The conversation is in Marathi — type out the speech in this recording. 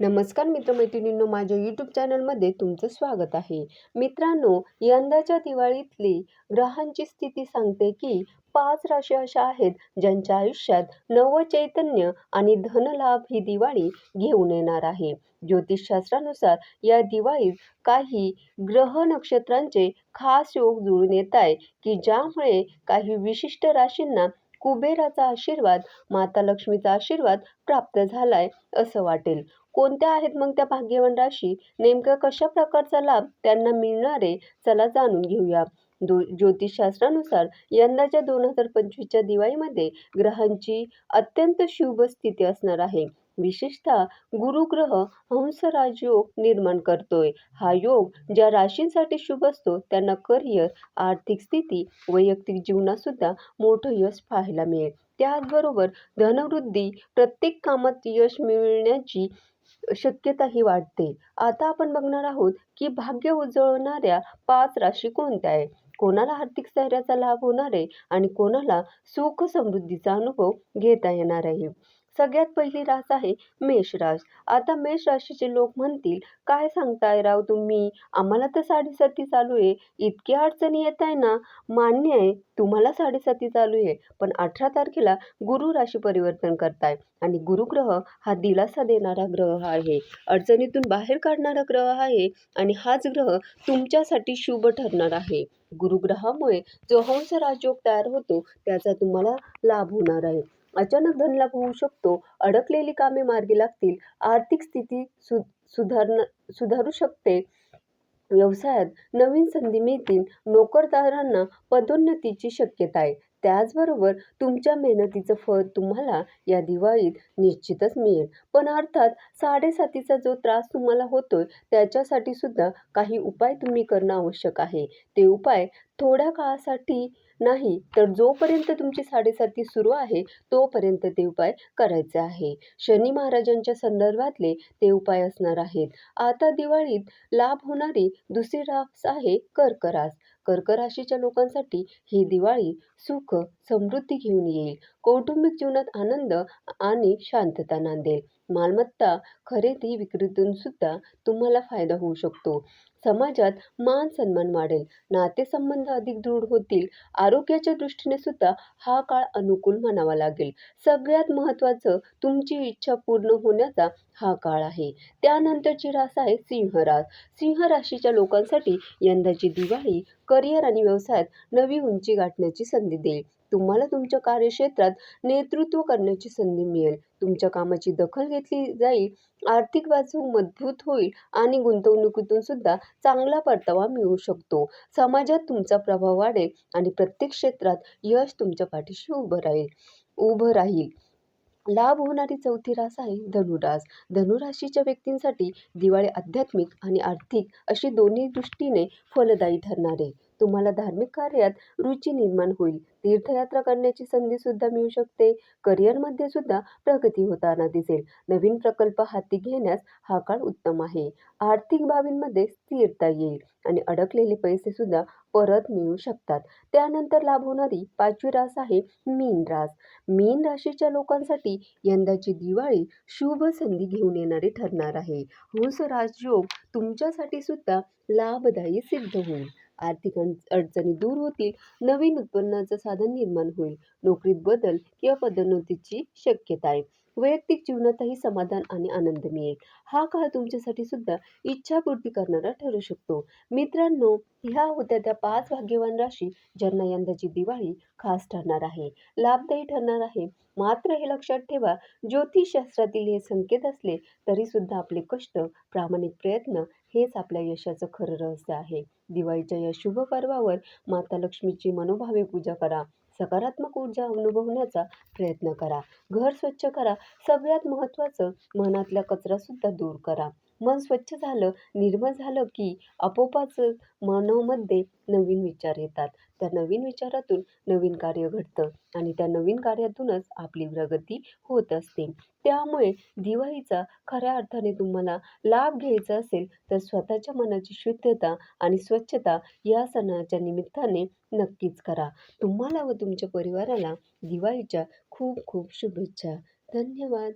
नमस्कार मित्रमैत्रिणींनो माझ्या यूट्यूब चॅनलमध्ये तुमचं स्वागत आहे. मित्रांनो यंदाच्या दिवाळीतली ग्रहांची स्थिती सांगते की पाच राशी अशा आहेत ज्यांच्या आयुष्यात नव चैतन्य आणि धनलाभ ही दिवाळी घेऊन येणार आहे. ज्योतिषशास्त्रानुसार या दिवाळीत काही ग्रह नक्षत्रांचे खास योग जुळून येत आहे की ज्यामुळे काही विशिष्ट राशींना कुबेराचा आशीर्वाद माता लक्ष्मीचा आशीर्वाद प्राप्त झालाय असं वाटेल. कोणत्या आहेत मग त्या भाग्यवान राशी? नेमकं कशा प्रकारचा लाभ त्यांना मिळणारे? चला जाणून घेऊया. दो ज्योतिषशास्त्रानुसार यंदाच्या दोन हजार पंचवीसच्या दिवाळीमध्ये ग्रहांची अत्यंत शुभ स्थिती असणार आहे. विशेषतः गुरुग्रह हंसराज योग निर्माण करतोय. हा योग ज्या राशींसाठी शुभ असतो त्यांना करिअर आर्थिक स्थिती वैयक्तिक जीवनात सुद्धा मोठं यश पाहायला मिळेल. त्याचबरोबर धनवृद्धी प्रत्येक कामात यश मिळण्याची शक्यताही वाढते. आता आपण बघणार आहोत की भाग्य उजळणाऱ्या पाच राशी कोणत्या आहे कोणाला आर्थिक स्थैर्याचा लाभ होणार आहे आणि कोणाला सुख समृद्धीचा अनुभव घेता येणार आहे? सगळ्यात पहिली रास आहे मेष रास. आता मेष राशीचे लोक म्हणतील काय सांगताय राव तुम्ही? आम्हाला तर साडेसाती चालू आहे. इतक्या अडचणी येत आहे ना. मान्य आहे तुम्हाला साडेसाती चालू आहे. पण अठरा तारखेला गुरु राशी परिवर्तन करताय आणि गुरुग्रह हा दिलासा देणारा ग्रह आहे. अडचणीतून बाहेर काढणारा ग्रह आहे आणि हाच ग्रह तुमच्यासाठी शुभ ठरणार आहे. गुरुग्रहामुळे जो हंस राजयोग तयार होतो त्याचा तुम्हाला लाभ होणार आहे. अचानक धनलाभ होऊ शकतो अडकलेली कामे मार्गी लागतील आर्थिक स्थिती सु सुधारण सुधारू शकते. व्यवसायात नवीन संधी मिळतील नोकरदारांना पदोन्नतीची शक्यता आहे. त्याचबरोबर तुमच्या मेहनतीचं फळ तुम्हाला या दिवाळीत निश्चितच मिळेल. पण अर्थात साडेसातीचा जो त्रास तुम्हाला होतोय त्याच्यासाठी सुद्धा काही उपाय तुम्ही करणं आवश्यक आहे. ते उपाय थोड्या काळासाठी नाही तर जोपर्यंत तुमची साडेसाती सुरू आहे तोपर्यंत ते उपाय करायचे आहे. शनी महाराजांच्या संदर्भातले ते उपाय असणार आहेत. आता दिवाळीत लाभ होणारी दुसरी रास आहे कर्क रास कर्क राशीच्या लोकांसाठी ही दिवाळी सुख समृद्धी घेऊन येईल. कौटुंबिक जीवनात आनंद आणि शांतता नांदेल. मालमत्ता खरेदी विक्रीतून सुद्धा तुम्हाला फायदा होऊ शकतो. समाजात मान सन्मान वाढेल नातेसंबंध अधिक दृढ होतील आरोग्याच्या दृष्टीने सुद्धा हा काळ अनुकूल म्हणावा लागेल. सगळ्यात महत्त्वाचं तुमची इच्छा पूर्ण होण्याचा हा काळ आहे. त्यानंतरची रास आहे सिंहरास सिंह राशीच्या लोकांसाठी यंदाची दिवाळी करिअर आणि व्यवसायात नवी उंची गाठण्याची संधी देईल. तुम्हाला तुमच्या कार्यक्षेत्रात नेतृत्व करण्याची संधी मिळेल. तुमच्या कामाची दखल घेतली जाईल आर्थिक बाजू मजबूत होईल आणि गुंतवणुकीतून सुद्धा चांगला परतावा मिळू शकतो. समाजात तुमचा प्रभाव वाढेल आणि प्रत्येक क्षेत्रात यश तुमच्या पाठीशी उभं राहील. उभं राहील. लाभ होणारी चौथी रास आहे धनुरास. धनुराशीच्या व्यक्तींसाठी दिवाळी आध्यात्मिक आणि आर्थिक अशी दोन्ही दृष्टीने फलदायी ठरणार. आहे तुम्हाला धार्मिक कार्यात रुची निर्माण होईल. तीर्थयात्रा करण्याची संधी सुद्धा मिळू शकते. करिअरमध्ये सुद्धा प्रगती होताना दिसेल. नवीन प्रकल्प हाती घेण्यास हा काळ उत्तम आहे. आर्थिक बाबींमध्ये स्थिरता येईल आणि अडकलेले पैसे सुद्धा परत मिळू शकतात. त्यानंतर लाभ होणारी पाचवी रास आहे मीन रास. मीन राशीच्या लोकांसाठी यंदाची दिवाळी शुभ संधी घेऊन येणारी ठरणार आहे. हंस राजयोग तुमच्यासाठी सुद्धा लाभदायी सिद्ध होईल. आर्थिक अडचणी दूर होतील नवीन उत्पन्नाचं साधन निर्माण होईल नोकरीत बदल किंवा पदोन्नतीची शक्यता आहे. वैयक्तिक जीवनातही समाधान आणि आनंद मिळेल. हा काळ तुमच्यासाठी सुद्धा इच्छापूर्ती करणारा ठरू शकतो. मित्रांनो ह्या होत्या त्या पाच भाग्यवान राशी ज्यांना यंदाची दिवाळी खास ठरणार आहे. लाभदायी ठरणार आहे. मात्र हे लक्षात ठेवा ज्योतिषशास्त्रातील हे संकेत असले तरी सुद्धा आपले कष्ट प्रामाणिक प्रयत्न हेच आपल्या यशाचं खरं रहस्य आहे. दिवाळीच्या या शुभ पर्वावर माता लक्ष्मीची मनोभावे पूजा करा. सकारात्मक ऊर्जा अनुभवण्याचा प्रयत्न करा. घर स्वच्छ करा. सगळ्यात महत्त्वाचं मनातला कचरासुद्धा दूर करा. मन स्वच्छ झालं निर्मळ झालं की आपोपाच मनामध्ये नवीन विचार येतात. त्या नवीन विचारातून नवीन कार्य घडतं आणि त्या नवीन कार्यातूनच आपली प्रगती होत असते. त्यामुळे दिवाळीचा खऱ्या अर्थाने तुम्हाला लाभ घ्यायचा असेल तर स्वतःच्या मनाची शुद्धता आणि स्वच्छता या सणाच्या निमित्ताने नक्कीच करा. तुम्हाला व तुमच्या परिवाराला दिवाळीच्या खूप खूप शुभेच्छा. धन्यवाद.